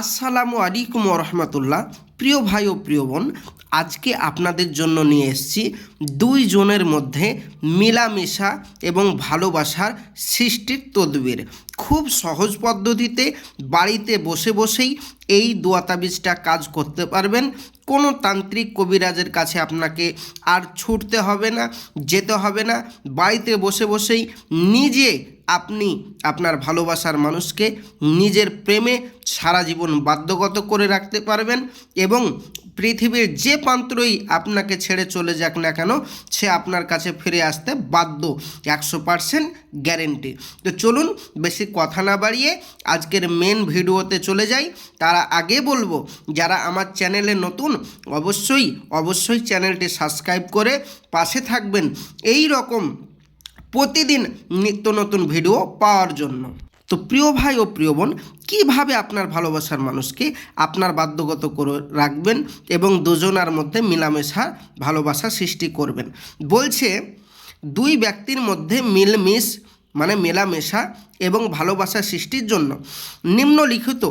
আসসালামু আলাইকুম রহমতুল্লাহ। প্রিয় ভাই ও প্রিয় বোন, আজকে আপনাদের জন্য নিয়ে এসেছি দুই জনের মধ্যে মেলামেশা এবং ভালোবাসার সৃষ্টির তদবির। খুব সহজ পদ্ধতিতে বাড়িতে বসে বসেই এই দোয়া তাবিজটা কাজ করতে পারবেন। কোনো তান্ত্রিক কবিরাজের কাছে আপনাকে আর ছুটতে হবে না, যেতে হবে না। বাড়িতে বসে বসেই নিজে আপনি আপনার ভালোবাসার মানুষকে নিজের প্রেমে সারা জীবন বাধ্যগত করে রাখতে পারবেন এবং পৃথিবীর যে প্রান্তরই আপনাকে ছেড়ে চলে যাক না কেন, সে আপনার কাছে ফিরে আসতে বাধ্য। একশো পারসেন্ট গ্যারেন্টি। তো চলুন বেশি কথা না বাড়িয়ে আজকের মেন ভিডিওতে চলে যাই। তারা আগে বলব, যারা আমার চ্যানেলে নতুন, অবশ্যই অবশ্যই চ্যানেলটি সাবস্ক্রাইব করে পাশে থাকবেন। এই রকম প্রতিদিন নিত্য নতুন ভিডিও পাওয়ার জন্য। তো প্রিয় ভাই ও প্রিয় বোন, কীভাবে আপনার ভালোবাসার মানুষকে আপনার বাধ্যগত করে রাখবেন এবং দুজনার মধ্যে মিলামেশা, ভালোবাসা সৃষ্টি করবেন? বলছে, দুই ব্যক্তির মধ্যে মিলমিশ মানে মেলামেশা এবং ভালোবাসা সৃষ্টির জন্য। নিম্নলিখিত,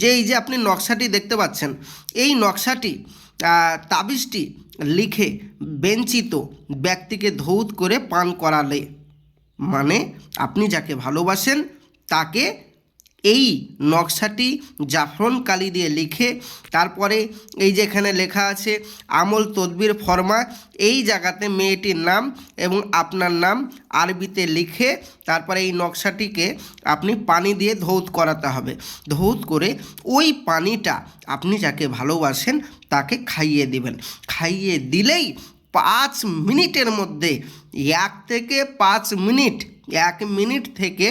যে এই যে আপনি নকশাটি দেখতে পাচ্ছেন, এই নকশাটি তাবিজটি লিখে বেঞ্চিত ব্যক্তিকে ধৌত করে পান করালে মানে আপনি যাকে ভালোবাসেন, তাকে এই নকশাটি জাফরন কালি দিয়ে লিখে, তারপরে এই যে এখানে লেখা আছে, আমল তদবির ফরমা, এই জায়গাতে মেয়েটির নাম এবং আপনার নাম আরবিতে লিখে, তারপরে এই নকশাটিকে আপনি পানি দিয়ে ধৌত করাতে হবে। ধৌত করে ওই পানিটা আপনি যাকে ভালোবাসেন, তাকে খাইয়ে দিবেন। খাইয়ে দিলেই পাঁচ মিনিটের মধ্যে এক থেকে পাঁচ মিনিট এক মিনিট থেকে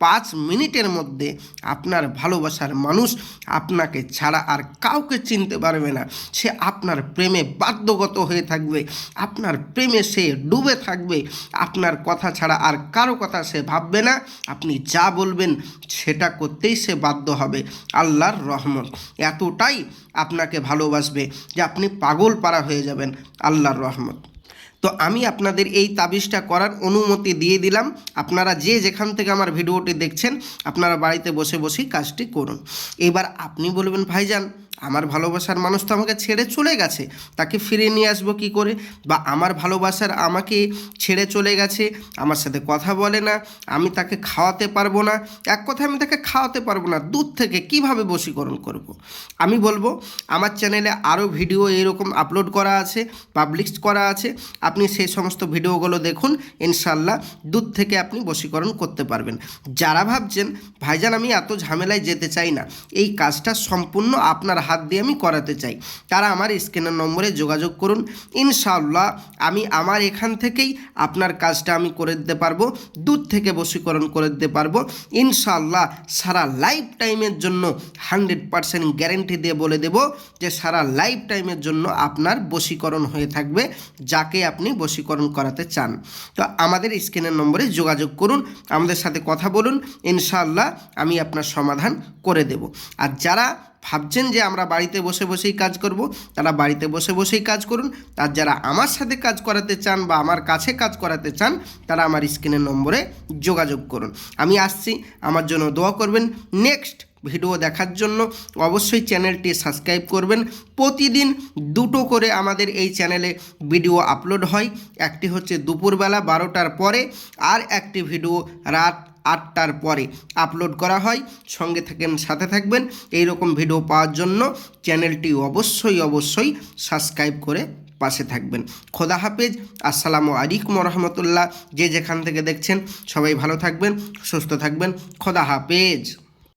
পাঁচ মিনিটের মধ্যে আপনার ভালোবাসার মানুষ আপনাকে ছাড়া আর কাউকে চিনতে পারবে না। সে আপনার প্রেমে বাধ্যগত হয়ে থাকবে, আপনার প্রেমে সে ডুবে থাকবে, আপনার কথা ছাড়া আর কারও কথা সে ভাববে না। আপনি যা বলবেন সেটা করতেই সে বাধ্য হবে। আল্লাহর রহমত। এতটাই আপনাকে ভালোবাসবে যে আপনি পাগল পারা হয়ে যাবেন। আল্লাহর রহমত। তো আমি আপনাদের এই তাবিজটা করার অনুমতি দিয়ে দিলাম। আপনারা যে যেখান থেকে আমার ভিডিওটি দেখছেন, আপনারা বাড়িতে বসে বসেই কাজটি করুন। এবার আপনি বলবেন, ভাইজান আমার ভালোবাসার মানুষ তো আমাকে ছেড়ে চলে গেছে, তাকে ফিরিয়ে নিয়ে আসব কি করে বা আমার ভালোবাসার আমাকে ছেড়ে চলে গেছে, আমার সাথে কথা বলে না, আমি তাকে খাওয়াতে পারব না, এক কথা আমি তাকে খাওয়াতে পারব না, দূর থেকে কীভাবে বশীকরণ করব। আমি বলব, আমার চ্যানেলে আরও ভিডিও এরকম আপলোড করা আছে, পাবলিশ করা আছে, আপনি সেই সমস্ত ভিডিওগুলো দেখুন, ইনশাল্লাহ দূর থেকে আপনি বশীকরণ করতে পারবেন যারা ভাবছেন, ভাইজান, আমি এত ঝামেলায় যেতে চাই না, এই কাজটা সম্পূর্ণ আপনার হাত দিয়ে আমি করাতে চাই। তারা আমার স্ক্রিনের নম্বরে যোগাযোগ করুন। ইনশাআল্লাহ আমি আমার এখান থেকেই আপনার কাজটা আমি করে দিতে পারব, দূর থেকে বশীকরণ করে দিতে পারব। ইনশাআল্লাহ সারা লাইফ টাইমের জন্য হান্ড্রেড পারসেন্ট গ্যারেন্টি দিয়ে বলে দেব যে সারা লাইফ টাইমের জন্য আপনার বশীকরণ হয়ে থাকবে, যাকে আপনি বশীকরণ করাতে চান। তো আমাদের স্ক্রিনের নম্বরে যোগাযোগ করুন, আমাদের সাথে কথা বলুন। ইনশাআল্লাহ আমি আপনার সমাধান করে দেব। আর যারা ভাবছেন যে আমরা বাড়িতে বসে বসেই কাজ করব, তারা বাড়িতে বসে বসেই কাজ করুন। আর যারা আমার সাথে কাজ করাতে চান বা আমার কাছে কাজ করাতে চান, তারা আমার স্ক্রিনের নম্বরে যোগাযোগ করুন। আমি আসছি, আমার জন্য দোয়া করবেন। নেক্সট ভিডিও দেখার জন্য অবশ্যই চ্যানেলটি সাবস্ক্রাইব করবেন। প্রতিদিন দুটো করে আমাদের এই চ্যানেলে ভিডিও আপলোড হয়। একটি হচ্ছে দুপুরবেলা বারোটার পরে, আর একটি ভিডিও রাত আটটার পরে আপলোড করা হয়। সঙ্গে থাকেন, সাথে থাকবেন। এই রকম ভিডিও পাওয়ার জন্য চ্যানেলটি অবশ্যই অবশ্যই সাবস্ক্রাইব করে পাশে থাকবেন। খোদা হাফেজ। আসসালামু আলাইকুম রহমতুল্লাহ যে যেখান থেকে দেখছেন, সবাই ভালো থাকবেন, সুস্থ থাকবেন। খোদা হাফেজ।